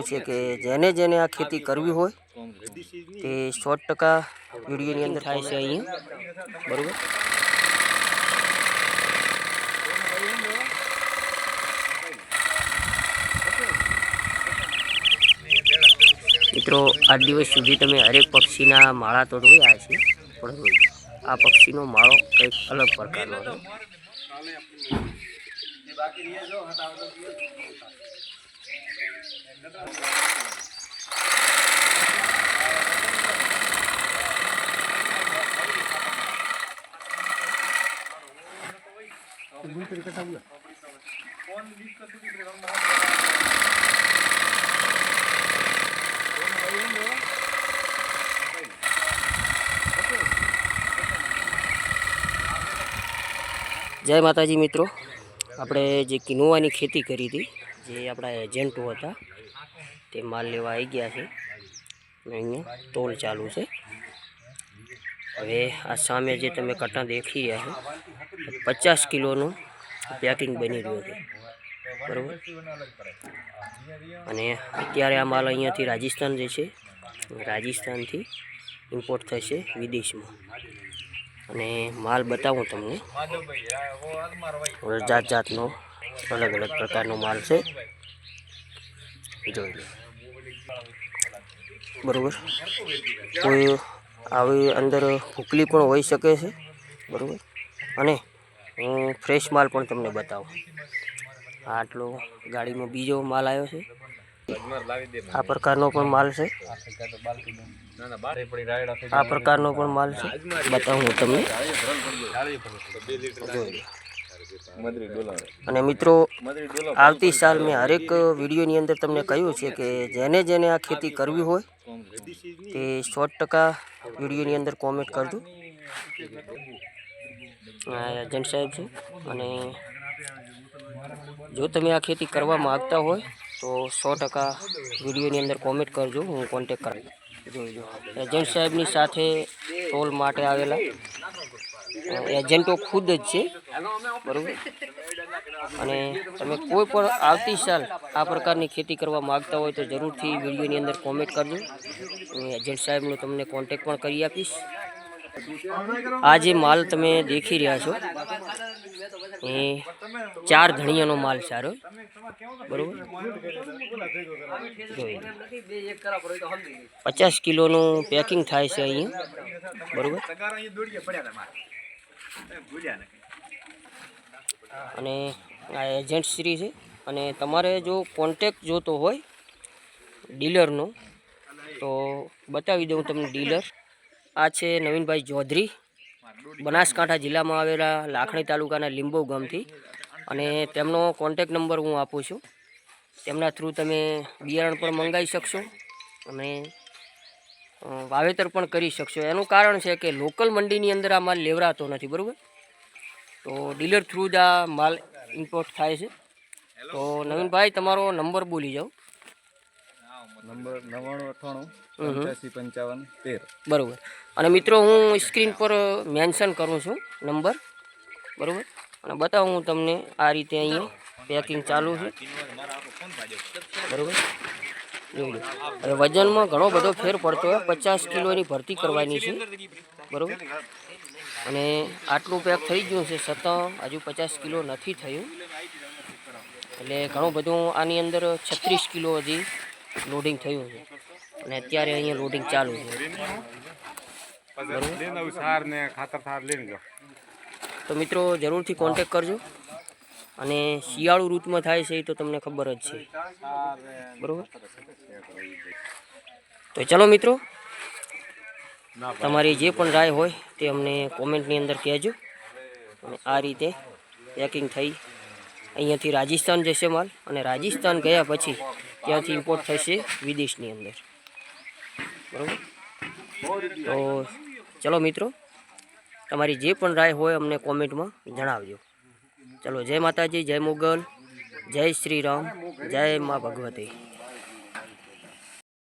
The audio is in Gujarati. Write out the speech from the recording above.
છે કે જેને જેને આ ખેતી કરવી હોય, તે સો ટકા વિડીયોની અંદર થાય છે અહીંયા બરાબર? મિત્રો આ દિવસ સુધી તમે હરેક પક્ષીના માળા તો જોયા છે પણ આ પક્ષીનો માળો કંઈક અલગ પ્રકારનો છે. જય માતાજી મિત્રો. આપણે જે કિનોવાની ખેતી કરી હતી જે આપણા એજન્ટો હતા તે માલ લેવા આવી ગયા છે. અને અહીંયા તોલ ચાલુ છે. હવે આ સામે જે તમે કટા દેખી રહ્યા છો પચાસ કિલોનું પેકિંગ બની રહ્યું છે બરાબર? અને અત્યારે આ માલ અહીંયાથી રાજસ્થાન જે છે રાજસ્થાનથી ઇમ્પોર્ટ થશે વિદેશમાં. અને માલ બતાવું તમને. જાત જાતનો અલગ અલગ પ્રકારનો માલ છે. જોઈ લો. બરાબર. કોઈ આવી અંદર ભૂકલી પણ હોઈ શકે છે. બરાબર. અને હું ફ્રેશ માલ પણ તમને બતાવું. આટલો ગાડીમાં બીજો માલ આવ્યો છે. આ પ્રકારનો પણ માલ છે. આ પ્રકારનો પણ માલ છે. બતાવું હું તમને. અને મિત્રો આવતી સાલ મેં હરેક વિડીયોની અંદર તમને કહ્યું છે કે જેને જેને આ ખેતી કરવી હોય તે સો ટકા વિડીયોની અંદર કોમેન્ટ કરજો. એજન્ટ સાહેબ છે. અને જો તમે આ ખેતી કરવા માગતા હોય તો સો ટકા વિડીયોની અંદર કોમેન્ટ કરજો. હું કોન્ટેક કરાવી જોઈ એજન્ટ સાહેબની સાથે ટોલ માટે આવેલા. એજન્ટો ખુદ જ છે, બરાબર? અને તમે કોઈ પણ આવતી સાલ આ પ્રકારની ખેતી કરવા માગતા હોય તો જરૂરથી વિડીયોની અંદર કોમેન્ટ કરજો. હું એજન્ટ સાહેબનો તમને કોન્ટેક પણ કરી આપીશ. આ જે માલ તમે દેખી રહ્યા છો, એ ચાર ધણિયાનો માલ સારો બરાબર? પચાસ કિલોનું પેકિંગ થાય છે અહીંયા, બરોબર? અને આ એજન્ટ શ્રી છે. અને તમારે જો કોન્ટેક જોતો હોય ડીલરનો તો બતાવી દઉં તમને ડીલર આ છે નવીનભાઈ ચૌધરી, બનાસકાંઠા જિલ્લામાં આવેલા લાખણી તાલુકાના લીંબો ગામથી. અને તેમનો કોન્ટેક નંબર હું આપું છું. તેમના થ્રુ તમે બિયારણ પણ મંગાવી શકશો. અને વાવેતર પણ કરી શકશો. એનું કારણ છે કે લોકલ મંડીની અંદર આ માલ લેવરાતો નથી બરાબર? તો ડીલર થ્રુ જ આ માલ ઇમ્પોર્ટ થાય છે. તો નવીનભાઈ તમારો નંબર બોલી જાઓ. નંબર નવ્વાણું અઠ્ઠાણું હમ હમ. પંચ્યાસી પંચાવન તેર. બરાબર. અને મિત્રો હું સ્ક્રીન પર મેન્શન કરું છું નંબર. બરાબર? અને બતાવું હું તમને આ રીતે અહીંયા પેકિંગ ચાલુ છે. બરાબર? હવે વજનમાં ઘણો બધો ફેર પડતો હોય. પચાસ કિલોની ભરતી કરવાની છે. બરાબર? અને આટલું પેક થઈ ગયું છે છતાં હજુ પચાસ કિલો નથી થયું. એટલે ઘણું બધું આની અંદર છત્રીસ કિલો હજી લોડિંગ થયું છે. અને અત્યારે અહીંયા લોડિંગ ચાલુ છે. બરોબર? તો મિત્રો જરૂરથી કોન્ટેક કરજો. અને શિયાળુ ઋતુમાં થાય છે એ તો તમને ખબર જ છે. બરોબર? તો ચલો મિત્રો, તમારી જે પણ રાય હોય તે અમને કોમેન્ટની અંદર કહેજો. અને આ રીતે પેકિંગ થઈ. અહીંયાથી રાજસ્થાન જશે માલ અને રાજસ્થાન ગયા પછી ત્યાંથી ઇમ્પોર્ટ થશે વિદેશની અંદર. બરાબર? તો ચલો મિત્રો, તમારી જે પણ રાય હોય અમને કોમેન્ટમાં જણાવજો. ચલો જય માતાજી જય મુગલ જય શ્રી રામ જય મા ભગવતી.